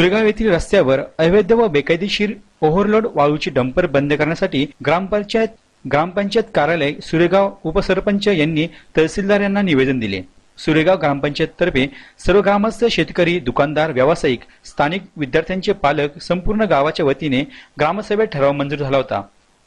सुरेगाव येथील रस्त्यावर अवैध व बेकायदेशीर ओव्हरलोड वाळूची डंपर बंद करण्यासाठी ग्रामपंचायत ग्रामपंचायत कार्यालय सुरेगाव उपसरपंच यांनी तहसीलदार यांना निवेदन दिले. सुरेगाव ग्रामपंचायततर्फे सर्व ग्रामस्थ शेतकरी दुकानदार व्यावसायिक स्थानिक विद्यार्थ्यांचे पालक संपूर्ण गावाच्या वतीने ग्रामसभेत ठराव मंजूर झाला होता.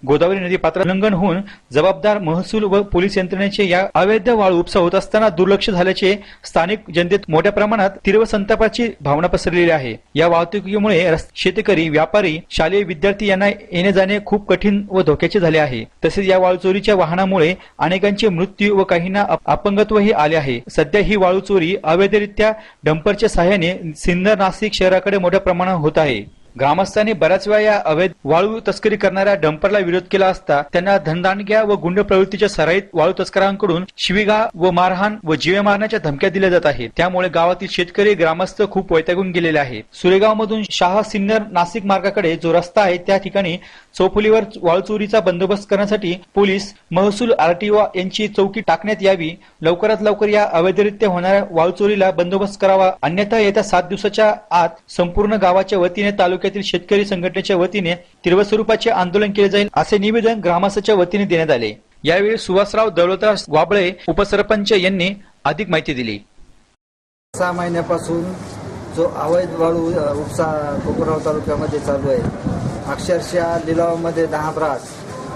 गोदावरी नदी पात्र उल्लंघन होऊन जबाबदार महसूल व पोलीस यंत्रणेचे या अवैध वाळू उपसा होत असताना दुर्लक्ष झाल्याचे स्थानिक जनतेत मोठ्या प्रमाणात तीव्र संतापाची भावना पसरलेली आहे. या वाहतुकीमुळे शेतकरी व्यापारी शालेय विद्यार्थी यांना येणे जाणे खूप कठीण व धोक्याचे झाले आहे. तसेच या वाळू चोरीच्या वाहनामुळे अनेकांचे मृत्यू व काहींना अप- अपंगत्वही आले आहे. सध्या ही वाळू चोरी अवैधरित्या डंपरच्या सहाय्याने सिन्नर नाशिक शहराकडे मोठ्या प्रमाणात होत आहे. ग्रामस्थांनी बऱ्याच वेळा या अवैध वाळू तस्करी करणाऱ्या डंपरला विरोध केला असता त्यांना धनदानग्या व गुंड प्रवृत्तीच्या सराईत वाळू तस्करांकडून शिवीगाळ व मारहाण व जीवे मारण्याच्या धमक्या दिल्या जात आहेत. त्यामुळे गावातील शेतकरी ग्रामस्थ खूप वैतागून गेलेले आहेत. सुरेगाव मधून शाह सिन्नर नाशिक मार्गाकडे जो रस्ता आहे त्या ठिकाणी चौफुलीवर वाळू चोरीचा बंदोबस्त करण्यासाठी पोलीस महसूल आरटीओ यांची चौकी टाकण्यात यावी. लवकरात लवकर या अवैधरित्या होणाऱ्या वाळू चोरीला बंदोबस्त करावा. अन्यथा येत्या सात दिवसाच्या आत संपूर्ण गावाच्या वतीने तालुक्यातील शेतकरी संघटनेच्या वतीने तीव्र स्वरूपाचे आंदोलन केले जाईल असे निवेदन ग्रामस्थाच्या वतीने देण्यात आले. यावेळी सुभाषराव दौलतराव वाबळे उपसरपंच यांनी अधिक माहिती दिली. सहा महिन्यापासून जो अवैध वाळू उपसा कोपराव तालुक्यामध्ये चालू आहे अक्षरशः लिलावामध्ये दहा ब्रास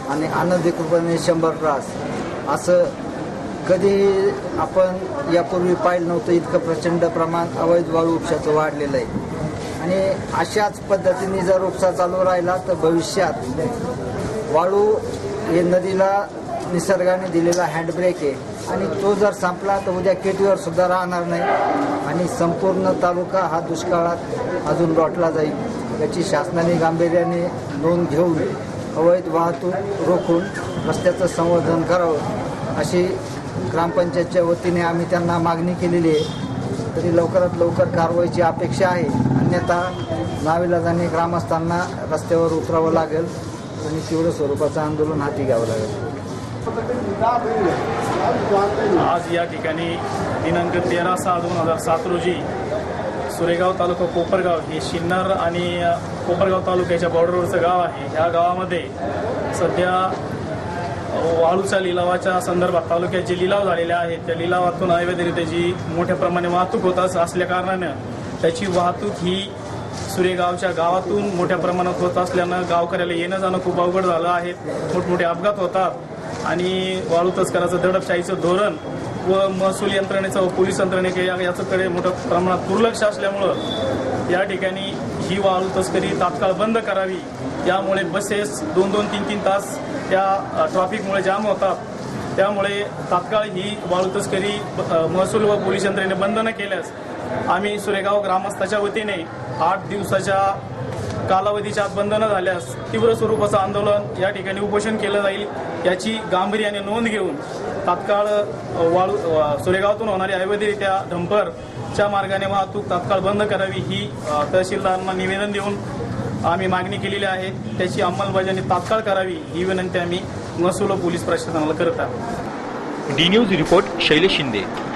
आणि अनधिकृतपणे शंभर ब्रास असं कधी आपण यापूर्वी पाहिलं नव्हतं. इतकं प्रचंड प्रमाण अवैध वाळू उपशाचं वाढलेलं आहे. आणि अशाच पद्धतीने जर उपसा चालू राहिला तर भविष्यात वाळू हे नदीला निसर्गाने दिलेला हँडब्रेक आहे. आणि तो जर संपला तर उद्या केटीवर सुद्धा राहणार नाही. आणि संपूर्ण तालुका हा दुष्काळात अजून लोटला जाईल. याची शासनाने गांभीर्याने नोंद घेऊन अवैध वाहतूक रोखून रस्त्याचं संवर्धन करावं अशी ग्रामपंचायतच्या वतीने आम्ही त्यांना मागणी केलेली आहे. तरी लवकरात लवकर कारवाईची अपेक्षा आहे. अन्यथा नाविलाजाने ग्रामस्थांना रस्त्यावर उतरावं लागेल आणि तीव्र स्वरूपाचं आंदोलन हाती घ्यावं लागेल. आज या ठिकाणी दिनांक तेरा सहा दोन हजार सात रोजी सुरेगाव तालुका कोपरगाव हे शिन्नर आणि कोपरगाव तालुक्याच्या बॉर्डरवरचं गाव आहे. ह्या गावामध्ये सध्या वाळूच्या लिलावाच्या संदर्भात तालुक्यात जे लिलाव झालेले आहेत त्या लिलावातून अवैधरित्या मोठ्या प्रमाणे वाहतूक होत असल्या कारणानं त्याची वाहतूक ही सुरेगावच्या गावातून मोठ्या प्रमाणात होत असल्यानं गावकऱ्याला येणं जाणं खूप अवघड झालं आहे. मोठमोठे अपघात होतात आणि वाळू तस्कराचं दडपशाहीचं धोरण व महसूल यंत्रणेचं व पोलीस यंत्रणेचं या याच्याकडे मोठ्या प्रमाणात दुर्लक्ष असल्यामुळं या ठिकाणी ही वाळू तस्करी तात्काळ बंद करावी. यामुळे बसेस दोन दोन तीन तीन तास त्या ट्रॅफिकमुळे जाम होतात. त्यामुळे तात्काळ ही वाळू तस्करी महसूल व पोलीस यंत्रणेने बंद न केल्यास आम्ही सुरेगाव ग्रामस्थाच्या वतीने आठ दिवसाच्या कालावधीच्या आत बंद न झाल्यास तीव्र स्वरूपाचं आंदोलन या ठिकाणी उपोषण केलं जाईल याची गांभीर्याने नोंद घेऊन तात्काळ वाळू सुरेगावातून होणारी अवैधरित्या डंपरच्या मार्गाने वाहतूक तात्काळ बंद करावी ही तहसीलदारांना निवेदन देऊन आम्ही मागणी केलेली आहे. त्याची अंमलबजावणी तात्काळ करावी ही विनंती आम्ही महसूल पोलीस प्रशासनाला करत आहोत. D news report Shailesh Shinde.